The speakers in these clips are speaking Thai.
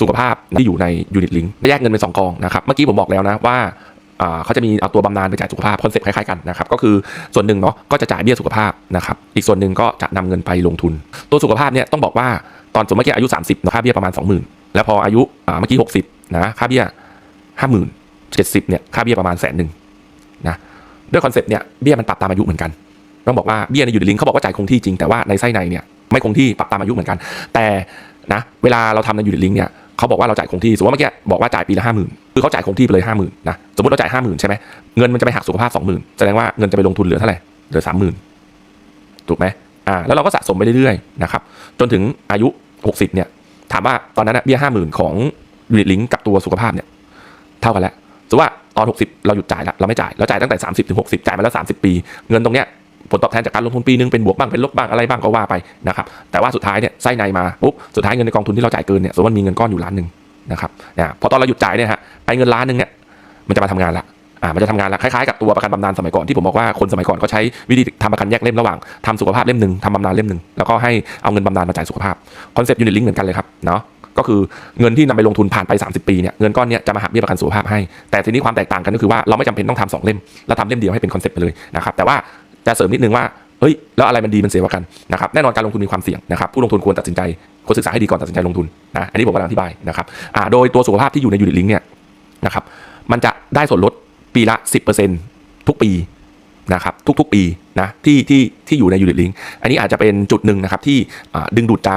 สุขภาพที่อยู่ในยูนิตลิงแยกเงินเป็นสองกองนะครับเมื่อกี้ผมบอกแล้วนะว่าเขาจะมีเอาตัวบำนาญไปจ่ายสุขภาพคอนเซ็ปต์คล้ายๆกันนะครับก็คือส่วนหนึ่งเนาะก็จะจ่ายเบี้ยสุขภาพนะครับอีกส่วนหนึ่งก็จะนำเงินไปลงทุน ตัวสุขภาพเนี่ยต้องบอกว่าตอนสมมติเมื่อกี้อายุ 30เนอะค่าเบี้ยประมาณ 20,000 แล้วพออายุเมื่อกี้ 60นะค่าเบี้ย 50,000 70เนี่ยค่าเบี้ยประมาณแสนหนึ่งนะด้วยคอนเซ็ปต์เนี่ยเบี้ยมันปรับตามอายุเหมือนกัน ต้องบอกว่าเบี้ยในยูนิตลิงเขาบอกว่าจ่ายคงที่จริงแต่ว่าในไส้ในเนี่ยไม่คงที่ปรับตามอายุเหมือนกัน แต่นะเวลาเราทำในยูนิตลิงเนี่ย เขาบอกว่าเราจ่ายคงที่สมมติว่าเมื่อกี้บอกว่าจ่ายปีละห้าหมื่นคือเขาจ่ายคงที่ไปเลยห้าหมื่นนะสมมติเราจ่ายห้าหมื่นใช่ไหมเงินมันจะไปหักสุขภาพสองหมื่นแสดงว่าเงินจะไปลงทุนเหลือเท่าไหร่เหลือสามหมื่นถูกไหมอ่าแล้วเราก็สะสมไปเรื่อยๆนะครับจนถึงอายุหกสิบเนี่ยถามว่าตอนนั้นนะเบี้ยห้าหมื่นของยูนิตลิงกับตัวสุขภาพเนี่ยเท่ากันแล้วสมมติว่าตอน 60 เราหยุดจ่ายแล้วเราไม่จ่ายเราจ่ายตั้งแต่ 30ถึง60 จ่ายมาแล้ว 30 ปี เงินตรงเนี้ย ผลตอบแทนจากการลงทุนปีนึงเป็นบวกบ้างเป็นลบบ้างอะไรบ้างก็ว่าไปนะครับแต่ว่าสุดท้ายเนี่ยไส้ในมาปุ๊บสุดท้ายเงินในกองทุนที่เราจ่ายเกินเนี่ยสมมติว่ามีเงินก้อนอยู่ล้านหนึ่งนะครับเนี่ยพอตอนเราหยุดจ่ายเนี่ยฮะไอ้เงินล้านหนึ่งเนี่ยมันจะมาทำงานละอ่ามันจะทำงานละคล้ายๆกับตัวประกันบำนาญสมัยก่อนที่ผมบอกว่าคนสมัยก่อนเขาใช้วิธีทำประกันแยกเล่มระหว่างทำสุขภาพเล่มหนึ่งทำบำนาญเล่มหนึ่งแล้วก็ให้เอาเงินบำนาญมาจ่ายสุขภาพคอนเซ็ปต์ยูนิตลิงก์เหมือนกันเลยครับเนาะก็คือเงินที่นำไปลงทุนผ่านไป 30 ปีเนี่ยเงินก้อนเนี้ยจะมาหักเบี้ยประกันสุขภาพให้ แต่ทีนี้ความแตกต่างกันก็คือว่าเราไม่จำเป็นต้องทำสองเล่มแล้วทำเล่มเดียวให้เป็นคอนเซ็ปต์ไปเลยนะครับแต่ว่า จะเสริมนิดนึงว่าเฮ้ยแล้วอะไรมันดีมันเสียกว่ากันนะครับแน่นอนการลงทุนมีความเสี่ยงนะครับผู้ลงทุนควรตัดสินใจควรศึกษาให้ดีก่อนตัดสินใจลงทุนนะอันนี้ผมกำลังอธิบายนะครับอ่าโดยตัวสุขภาพที่อยู่ในยูนิตลิงเนี่ยนะครับมันจะได้ส่วนลดปีละ 10%ทุกปีนะครับทุกๆปีนะที่ที่ที่อยู่ในยูนิตลิงอันนี้อาจจะเป็นจุดหนึ่งนะครับที่อ่าดึงดูดใจ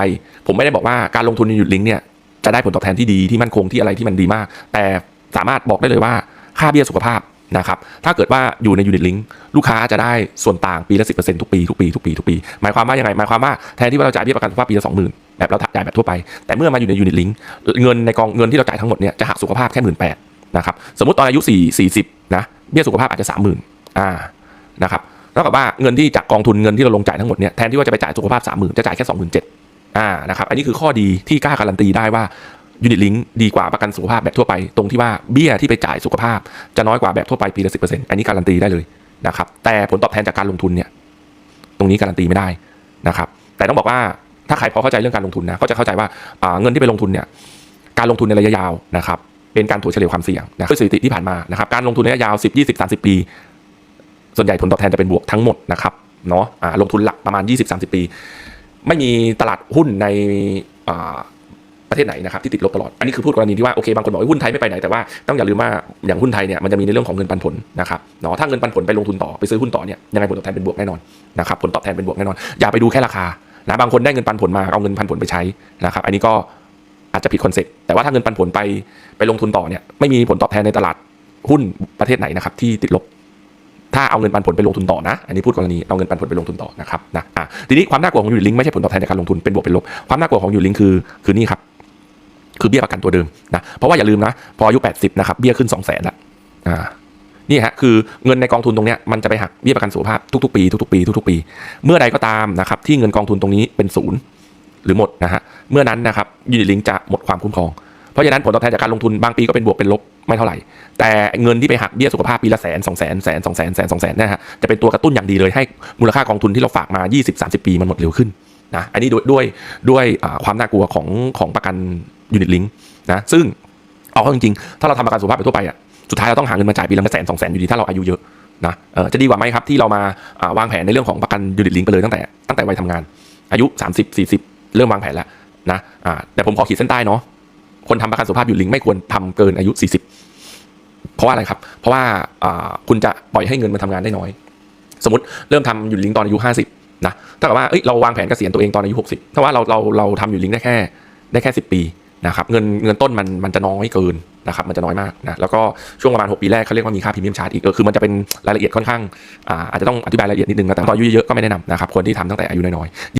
ผมไม่ได้บอกว่าการลงทุนในยูนิตลิงเนี่ยจะได้ผลตอบแทนที่ดีที่มั่นคงที่อะไรที่มันดีมาก แต่สามารถบอกได้เลยว่าค่าเบี้ยสุขภาพ นะครับถ้าเกิดว่าอยู่ในยูนิตลิงก์ลูกค้าจะได้ส่วนต่างปีละสิทุกปีทุกปีทุกปีทุกปี หมายความว่ายังไงหมายความว่าแทนที่ว่าเราจ่ายเบี้ยประกันสุขภาพปีละสองหมื่นแบบเราจ่ายแบบทั่วไป แต่เมื่อมาอยู่ในยูนิตลิงก์เงินในกองเงินที่เราจ่ายทั้งหมดเนี่ยจะหักสุขภาพแค่หมื่นแปดนะครับสมมติตอนอายุสี่สี่สิบนะเบี้ยสุขภาพอาจจะสามหมื่นอ่านะครับแล้วกับว่าเงินที่จากกองทุนเงินที่เราลงจ่ายทั้งหมดเนี่ยแทนที่ว่าจะไปจ่ายสุขภาพสามหมื่นจะจ่ายแค่สองหมื่นเจ็ดอ่านะครับอันนี้คือข้อดีที่กล้าการันตีได้ว่า ยูนิตลิงดีกว่าประกันสุขภาพแบบทั่วไป ตรงที่ว่าเบี้ยที่ไปจ่ายสุขภาพ จะน้อยกว่าแบบทั่วไปปีละสิอันนี้การันตีได้เลยนะครับ แต่ผลตอบแทนจากการลงทุนเนี่ย ตรงนี้การันตีไม่ได้นะครับ แต่ต้องบอกว่าถ้าใครพอเข้าใจเรื่องการลงทุนนะก็จะเข้าใจว่าาเงินที่ไปลงทุนเนี่ย การลงทุนในระยะยาวนะครับ เป็นการถัวเฉลี่ยความเสี่ยงนะด้วยสถิติที่ผ่านมานะครับ การลงทุนระยะยาว 10 20 30 ปี ส่วนใหญ่ผลตอบแทนจะเป็นบวกทั้งหมดนะครับเนาะลงทุนหลักประมาณ 20-30 ปี ไม่มีตลาดหุ้นในอ่า ประเทศไหนนะครับที่ติดลบตลอด อันนี้คือพูดกรณีที่ว่าโอเคบางคนบอกว่าหุ้นไทยไม่ไปไหนแต่ว่าต้องอย่าลืมว่าอย่างหุ้นไทยเนี่ยมันจะมีในเรื่องของเงินปันผลนะครับเนาะถ้าเงินปันผลไปลงทุนต่อไปซื้อหุ้นต่อเนี่ยยังไงผลตอบแทนเป็นบวกแน่นอนนะครับผลตอบแทนเป็นบวกแน่นอน อย่าไปดูแค่ราคานะบางคนได้เงินปันผลมาเอาเงินปันผลไปใช้นะครับอันนี้ก็อาจจะผิดคอนเซ็ปต์แต่ว่าถ้าเงินปันผลไปไปลงทุนต่อเนี่ยไม่มีผลตอบแทนในตลาดหุ้นประเทศไหนนะครับที่ติดลบถ้าเอาเงินปันผลไปลงทุนต่อนะ อันนี้พูดกรณีเอาเงินปันผลไปลงทุนต่อนะครับนะอะทีนี้ความน่ากลัวของยูนิลิงไม่ใช่ผลตอบแทนจากการลงทุนเป็นบวกเป็นลบความน่ากลัวของยูนิลิงคือคือนี่ครับ คือเบี้ยประกันตัวเดิมนะเพราะว่าอย่าลืมนะพออายุ 80 นะครับเบี้ยขึ้น 2 0 0แสนละอ่านี่ฮะคือเงินในกองทุนตรงนี้มันจะไปหักเบี้ยประกันสุขภาพทุกๆปีทุกๆปีทุกๆปี เมื่อใดก็ตามนะครับที่เงินกองทุนตรงนี้เป็นศูนย์หรือหมดนะฮะเมื่อนั้นนะครับยูนิลิงจะหมดความคุ้มครองเพราะฉะนั้นผลตอบแทนจากการลงทุนบางปีก็เป็นบวกเป็นลบไม่เท่าไหร่ แต่เงินที่ไปหักเบี้ยสุขภาพปีละแสนสองแสนแสนสองแสนแสนสองแสนนะฮะจะเป็นตัวกระตุ้นอย่างดีเลยให้มูลค่ากองทุนที่เราฝากมา 20-30 ปีมันหมดเร็วขึ้นนะอันนี้ด้วยด้วยด้วยความน่ากลัวของของประกัน ยูนิตลิงนะซึ่งเอาเข้าจริงๆ ถ้าเราทำประกันสุขภาพไปทั่วไปอะสุดท้ายเราต้องหาเงินมาจ่ายปีละแสนสองแสนอยู่ดีถ้าเราอายุเยอะนะเออจะดีกว่าไหมครับที่เรามาวางแผนในเรื่องของประกันยูนิตลิงไปเลยตั้งแต่ตั้งแต่วัยทำงาน อายุ 30 40 เริ่มวางแผนแล้วนะอ่าแต่ผมขอขีดเส้นใต้เนาะคนทำประกันสุขภาพยูนิตลิงไม่ควรทำเกินอายุ 40 เพราะว่าอะไรครับ เพราะว่าคุณจะปล่อยให้เงินมันทำงานได้น้อย สมมติเริ่มทำยูนิตลิงตอนอายุ 50นะถ้ากับว่าเเราวางแผนเกษียณตัวเองตอนอายุ 60ถ้าว่าเราเราเราทำยูนิตลิงได้แค่ได้แค่ 10 ปี นะครับเงินเงินต้นมันมันจะน้อยเกินนะครับมันจะน้อยมากนะแล้วก็ช่วงประมาณ 6 ปีแรกเขาเรียกว่ามีค่าพรีเมียมชาร์จอีกเออคือมันจะเป็นรายละเอียดค่อนข้างอาอาจจะต้องอธิบายรายละเอียดนิดนึงนะแต่ตอนอายุเยอะๆก็ไม่แนะนำนะครับคนที่ทำตั้งแต่อายุน้อยๆ